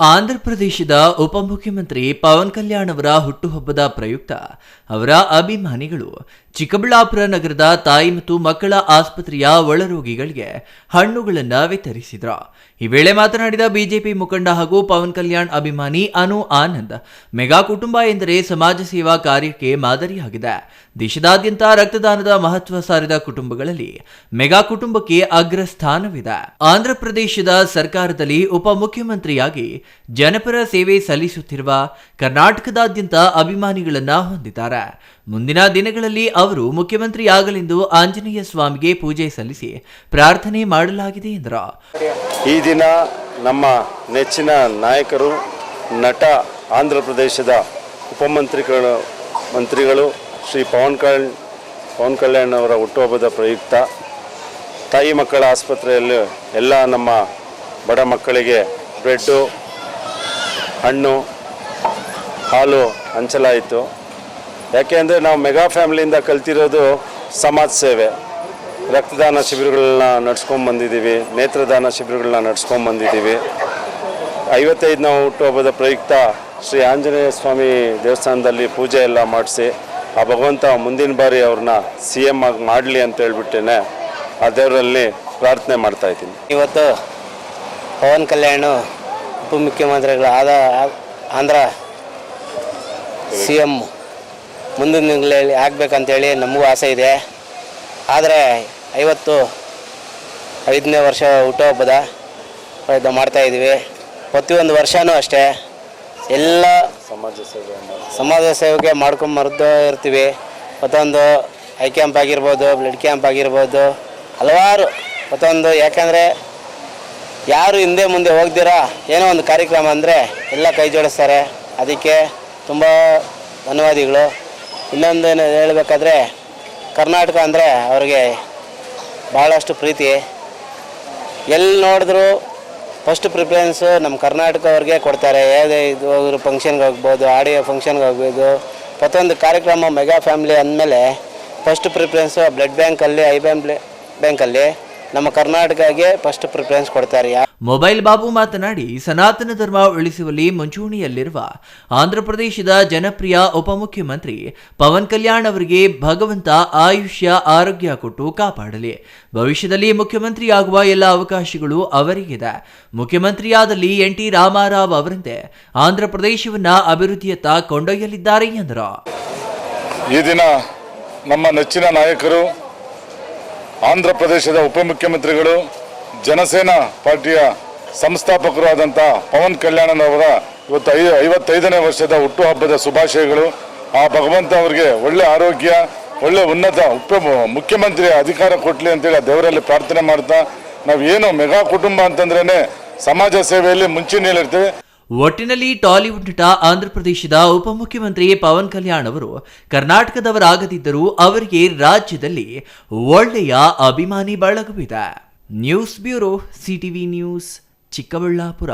ಆಂಧ್ರಪ್ರದೇಶದ ಉಪಮುಖ್ಯಮಂತ್ರಿ ಪವನ್ ಕಲ್ಯಾಣ್ ಅವರ ಹುಟ್ಟುಹಬ್ಬದ ಪ್ರಯುಕ್ತ ಅವರ ಅಭಿಮಾನಿಗಳು ಚಿಕ್ಕಬಳ್ಳಾಪುರ ನಗರದ ತಾಯಿ ಮತ್ತು ಮಕ್ಕಳ ಆಸ್ಪತ್ರೆಯ ಒಳರೋಗಿಗಳಿಗೆ ಹಣ್ಣುಗಳನ್ನು ವಿತರಿಸಿದರು. ಈ ವೇಳೆ ಮಾತನಾಡಿದ ಬಿಜೆಪಿ ಮುಖಂಡ ಹಾಗೂ ಪವನ್ ಕಲ್ಯಾಣ್ ಅಭಿಮಾನಿ ಅನು ಆನಂದ್, ಮೆಗಾ ಕುಟುಂಬ ಎಂದರೆ ಸಮಾಜ ಸೇವಾ ಕಾರ್ಯಕ್ಕೆ ಮಾದರಿಯಾಗಿದೆ. ದೇಶದಾದ್ಯಂತ ರಕ್ತದಾನದ ಮಹತ್ವ ಸಾರಿದ ಕುಟುಂಬಗಳಲ್ಲಿ ಮೆಗಾ ಕುಟುಂಬಕ್ಕೆ ಅಗ್ರ ಸ್ಥಾನವಿದೆ ಆಂಧ್ರಪ್ರದೇಶದ ಸರ್ಕಾರದಲ್ಲಿ ಉಪಮುಖ್ಯಮಂತ್ರಿಯಾಗಿ ಜನಪರ ಸೇವೆ ಸಲ್ಲಿಸುತ್ತಿರುವ ಕರ್ನಾಟಕದಾದ್ಯಂತ ಅಭಿಮಾನಿಗಳನ್ನ ಹೊಂದಿದ್ದಾರೆ. ಮುಂದಿನ ದಿನಗಳಲ್ಲಿ ಅವರು ಮುಖ್ಯಮಂತ್ರಿಯಾಗಲೆಂದು ಆಂಜನೇಯ ಸ್ವಾಮಿಗೆ ಪೂಜೆ ಸಲ್ಲಿಸಿ ಪ್ರಾರ್ಥನೆ ಮಾಡಲಾಗಿದೆ ಎಂದರು. ಈ ದಿನ ನಮ್ಮ ನೆಚ್ಚಿನ ನಾಯಕರು, ನಟ ಆಂಧ್ರ ಪ್ರದೇಶದ ಉಪಮಂತ್ರಿಗಳು, ಮಂತ್ರಿಗಳು ಶ್ರೀ ಪವನ್ ಕಲ್ಯಾಣ್ ಪವನ್ ಕಲ್ಯಾಣ್ ಅವರ ಹುಟ್ಟುಹಬ್ಬದ ಪ್ರಯುಕ್ತ. ತಾಯಿ ಮಕ್ಕಳ ಆಸ್ಪತ್ರೆಯಲ್ಲಿ ಎಲ್ಲ ನಮ್ಮ ಬಡ ಮಕ್ಕಳಿಗೆ ಬ್ರೆಡ್ಡು, ಹಣ್ಣು, ಹಾಲು ಹಂಚಲಾಯಿತು. ಯಾಕೆ ಅಂದರೆ ನಾವು ಮೆಗಾ ಫ್ಯಾಮಿಲಿಯಿಂದ ಕಲ್ತಿರೋದು ಸಮಾಜ ಸೇವೆ. ರಕ್ತದಾನ ಶಿಬಿರಗಳನ್ನ ನಡ್ಸ್ಕೊಂಡು ಬಂದಿದ್ದೀವಿ, ನೇತ್ರದಾನ ಶಿಬಿರಗಳನ್ನ ನಡ್ಸ್ಕೊಂಡು ಬಂದಿದ್ದೀವಿ. ಐವತ್ತೈದನೇ ಹುಟ್ಟುಹಬ್ಬದ ಪ್ರಯುಕ್ತ ಶ್ರೀ ಆಂಜನೇಯ ಸ್ವಾಮಿ ದೇವಸ್ಥಾನದಲ್ಲಿ ಪೂಜೆ ಎಲ್ಲ ಮಾಡಿಸಿ, ಆ ಭಗವಂತ ಮುಂದಿನ ಬಾರಿ ಅವ್ರನ್ನ ಸಿ ಎಂ ಆಗಿ ಮಾಡಲಿ ಅಂತ ಹೇಳ್ಬಿಟ್ಟೇನೆ, ಆ ದೇವರಲ್ಲಿ ಪ್ರಾರ್ಥನೆ ಮಾಡ್ತಾ ಇದ್ದೀನಿ. ಇವತ್ತು ಪವನ್ ಕಲ್ಯಾಣ ಉಪಮುಖ್ಯಮಂತ್ರಿಗಳಾದ ಆಂಧ್ರ ಸಿ ಎಂ ಮುಂದಿನ ದಿನಗಳಲ್ಲಿ ಆಗಬೇಕಂತೇಳಿ ನಮಗೂ ಆಸೆ ಇದೆ. ಆದರೆ ಐವತ್ತು ಐದನೇ ವರ್ಷ ಹುಟ್ಟುಹಬ್ಬದ ಪ್ರಯತ್ನ ಮಾಡ್ತಾಯಿದ್ದೀವಿ ಪ್ರತಿಯೊಂದು ವರ್ಷವೂ ಅಷ್ಟೇ. ಎಲ್ಲ ಸಮಾಜ ಸೇವೆ ಸಮಾಜ ಸೇವೆಗೆ ಮಾಡ್ಕೊಂಬರ್ದು ಇರ್ತೀವಿ. ಮತ್ತೊಂದು ಐ ಕ್ಯಾಂಪ್ ಆಗಿರ್ಬೋದು ಬ್ಲಡ್ ಕ್ಯಾಂಪ್ ಆಗಿರ್ಬೋದು ಹಲವಾರು ಮತ್ತೊಂದು. ಯಾಕಂದರೆ ಯಾರು ಹಿಂದೆ ಮುಂದೆ ಹೋಗ್ದಿರಾ ಏನೋ ಒಂದು ಕಾರ್ಯಕ್ರಮ ಅಂದರೆ ಎಲ್ಲ ಕೈ ಜೋಡಿಸ್ತಾರೆ. ಅದಕ್ಕೆ ತುಂಬ ಧನ್ಯವಾದಿಗಳು. ಇನ್ನೊಂದು ಏನು ಹೇಳಬೇಕಾದ್ರೆ, ಕರ್ನಾಟಕ ಅಂದರೆ ಅವ್ರಿಗೆ ಭಾಳಷ್ಟು ಪ್ರೀತಿ. ಎಲ್ಲಿ ನೋಡಿದ್ರು ಫಸ್ಟ್ ಪ್ರಿಫರೆನ್ಸು ನಮ್ಮ ಕರ್ನಾಟಕ ಅವ್ರಿಗೆ ಕೊಡ್ತಾರೆ. ಯಾವುದೇ ಇದು ಹೋದ್ರು ಫಂಕ್ಷನ್ಗೆ ಹೋಗ್ಬೋದು ಆಡಿಯೋ ಫಂಕ್ಷನ್ಗೆ ಹೋಗ್ಬೋದು, ಪ್ರತಿಯೊಂದು ಕಾರ್ಯಕ್ರಮ ಮೆಗಾ ಫ್ಯಾಮಿಲಿ ಅಂದಮೇಲೆ ಫಸ್ಟ್ ಪ್ರಿಫರೆನ್ಸು ಬ್ಲಡ್ ಬ್ಯಾಂಕಲ್ಲಿ ಐ ಬ್ಯಾಂಕ್ ಬ್ಯಾಂಕಲ್ಲಿ ನಮ್ಮ ಕರ್ನಾಟಕಗೆ ಫಸ್ಟ್ ಪ್ರಿಫರೆನ್ಸ್ ಕೊಡ್ತಾರೆ ಮೊಬೈಲ್ ಬಾಬು ಮಾತನಾಡಿ ಸನಾತನ ಧರ್ಮ ಉಳಿಸುವಲ್ಲಿ ಮುಂಚೂಣಿಯಲ್ಲಿರುವ ಆಂಧ್ರಪ್ರದೇಶದ ಜನಪ್ರಿಯ ಉಪಮುಖ್ಯಮಂತ್ರಿ ಪವನ್ ಕಲ್ಯಾಣ್ ಅವರಿಗೆ ಭಗವಂತ ಆಯುಷ್ಯ ಆರೋಗ್ಯ ಕೊಟ್ಟು ಕಾಪಾಡಲಿ. ಭವಿಷ್ಯದಲ್ಲಿ ಮುಖ್ಯಮಂತ್ರಿಯಾಗುವ ಎಲ್ಲ ಅವಕಾಶಗಳು ಅವರಿಗಿದೆ. ಮುಖ್ಯಮಂತ್ರಿಯಾದಲ್ಲಿ ಎನ್ ಟಿ ರಾಮಾರಾವ್ ಅವರಂತೆ ಆಂಧ್ರಪ್ರದೇಶವನ್ನ ಅಭಿವೃದ್ಧಿಯತ್ತ ಕೊಂಡೊಯ್ಯಲಿದ್ದಾರೆ ಎಂದರು. ಈ ದಿನ ನಮ್ಮ ನೆಚ್ಚಿನ ನಾಯಕರು ಆಂಧ್ರ ಪ್ರದೇಶದ ಉಪಮುಖ್ಯಮಂತ್ರಿಗಳು, ಜನಸೇನಾ ಪಾರ್ಟಿಯ ಸಂಸ್ಥಾಪಕರು ಆದಂಥ ಪವನ್ ಕಲ್ಯಾಣನವರ ಇವತ್ತು ಐ ಐವತ್ತೈದನೇ ವರ್ಷದ ಹುಟ್ಟುಹಬ್ಬದ ಶುಭಾಶಯಗಳು. ಆ ಭಗವಂತ ಅವರಿಗೆ ಒಳ್ಳೆ ಆರೋಗ್ಯ, ಒಳ್ಳೆ ಉನ್ನತ ಉಪ ಮುಖ್ಯಮಂತ್ರಿ ಅಧಿಕಾರ ಕೊಡಲಿ ಅಂತೇಳಿ ದೇವರಲ್ಲಿ ಪ್ರಾರ್ಥನೆ ಮಾಡ್ತಾ, ನಾವು ಏನು ಮೆಗಾ ಕುಟುಂಬ ಅಂತಂದ್ರೇ ಸಮಾಜ ಸೇವೆಯಲ್ಲಿ ಮುಂಚೂಣಿಯಲ್ಲಿರ್ತೀವಿ. ಒಟ್ಟಿನಲ್ಲಿ ಟಾಲಿವುಡ್ ನಟ ಆಂಧ್ರಪ್ರದೇಶದ ಉಪಮುಖ್ಯಮಂತ್ರಿ ಪವನ್ ಕಲ್ಯಾಣ್ ಅವರು ಕರ್ನಾಟಕದವರಾಗದಿದ್ದರೂ ಅವರಿಗೆ ರಾಜ್ಯದಲ್ಲಿ ಒಳ್ಳೆಯ ಅಭಿಮಾನಿ ಬಳಗವಿದೆ. News bureau, CTV news, Chikkaballapura.